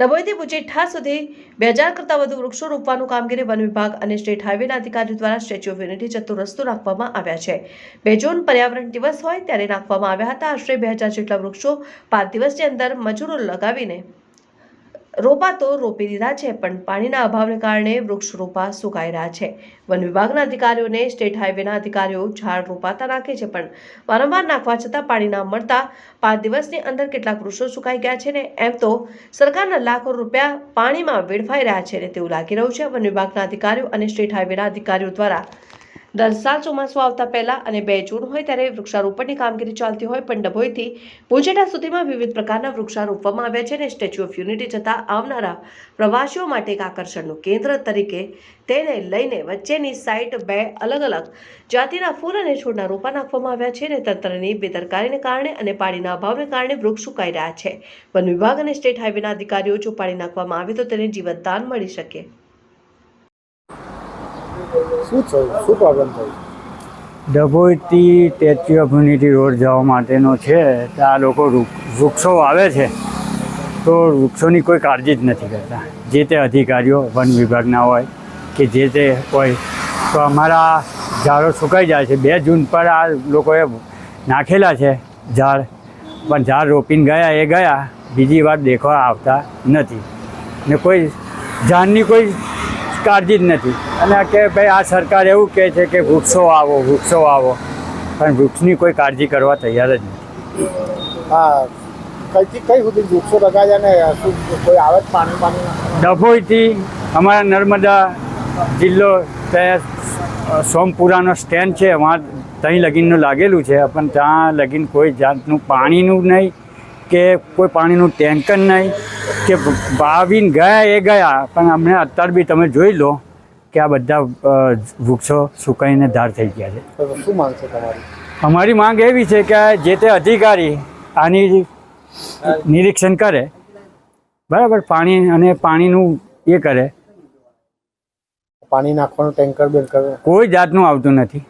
ડભોઈથી બુચેઠા સુધી બે હજાર કરતાં વધુ વૃક્ષો રોપવાનું કામગીરી વન વિભાગ અને સ્ટેટ હાઈવેના અધિકારીઓ દ્વારા સ્ટેચ્યુ ઓફ યુનિટી જતો રસ્તો નાખવામાં આવ્યા છે. બે જૂન પર્યાવરણ દિવસ હોય ત્યારે નાખવામાં આવ્યા હતા. આશરે બે હજાર જેટલા વૃક્ષો પાંચ દિવસની અંદર મજૂરો લગાવીને રોપા તો રોપી દીધા છે, પણ પાણીના અભાવને કારણે વૃક્ષ રોપા સુકાઈ રહ્યા છે. વન વિભાગના અધિકારીઓને સ્ટેટ હાઈવેના અધિકારીઓ ઝાડ રોપાતા નાખે છે, પણ વારંવાર નાખવા છતાં પાણી ના મળતા પાંચ દિવસની અંદર કેટલાક વૃક્ષો સુકાઈ ગયા છે ને એમ તો સરકારના લાખો રૂપિયા પાણીમાં વેડફાઈ રહ્યા છે ને તેવું લાગી રહ્યું છે. વન વિભાગના અધિકારીઓ અને સ્ટેટ હાઈવેના અધિકારીઓ દ્વારા દર સાલ ચોમાસું આવતા પહેલા અને બે જૂન હોય ત્યારે વૃક્ષારોપણની કામગીરી ચાલતી હોય પણ ડભોઈથી ભોજેટા સુધીમાં વિવિધ પ્રકારના વૃક્ષા રોપવામાં આવ્યા છે અને સ્ટેચ્યુ ઓફ યુનિટી જતા આવનારા પ્રવાસીઓ માટે એક આકર્ષણનું કેન્દ્ર તરીકે તેને લઈને વચ્ચેની સાઈડ બે અલગ અલગ જાતિના ફૂલ અને છોડના રોપા નાખવામાં આવ્યા છે અને તંત્રની બેદરકારીને કારણે અને પાણીના અભાવને કારણે વૃક્ષ સુકાઈ રહ્યા છે. વન વિભાગ અને સ્ટેટ હાઈવેના અધિકારીઓ જો પાણી નાખવામાં આવે તો તેને જીવતદાન મળી શકે. શું થયું? શું પ્રોબ્લેમ થયું? ડભોઈથી સ્ટેચ્યુ ઓફ યુનિટી રોડ જવા માટેનો છે, તો આ લોકો વૃક્ષો વાવે છે. તો વૃક્ષોની કોઈ કાળજી જ નથી કરતા. જે તે અધિકારીઓ, વન વિભાગના હોય, કે જે તે હોય. તો અમારા ઝાડો સુકાઈ જાય છે. બે જૂન પર આ લોકોએ નાખેલા છે ઝાડ. પણ ઝાડ રોપીને ગયા, એ ગયા. બીજી વાર દેખવા આવતા નથી. ને કોઈ ઝાડની કોઈ કાળજી જ નથી. અને આ કે ભાઈ આ સરકાર એવું કહે છે કે વૃક્ષો આવો વૃક્ષો આવો પણ વૃક્ષની કોઈ કાળજી કરવા તૈયાર જ નથી. હા કઈથી કઈ સુધી વૃક્ષો લગાવ્યા ને શું કોઈ આવે પાણી પાણી? ડભોઈથી અમારા નર્મદા જિલ્લો ત્યાં સોમપુરાનો સ્ટેન્ડ છે વहाँ ત્યાં લગીનનું લાગેલું છે પણ ત્યાં લગીન કોઈ જાતનું પાણીનું નહીં કે કોઈ પાણીનું ટેન્કર નહીં. કે વાવીને ગયા એ ગયા પણ અમને અત્યારે બી તમે જોઈ લો કે આ બધા વૃક્ષો સુકાઈને ધાર થઈ ગયા છે. શું માંગ છે તમારી? અમારી માંગ એવી છે કે જે તે અધિકારી આની નિરીક્ષણ કરે બરાબર પાણી અને પાણીનું એ કરે. પાણી નાખવાનું ટેન્કર બેન્કર? કોઈ જાતનું આવતું નથી.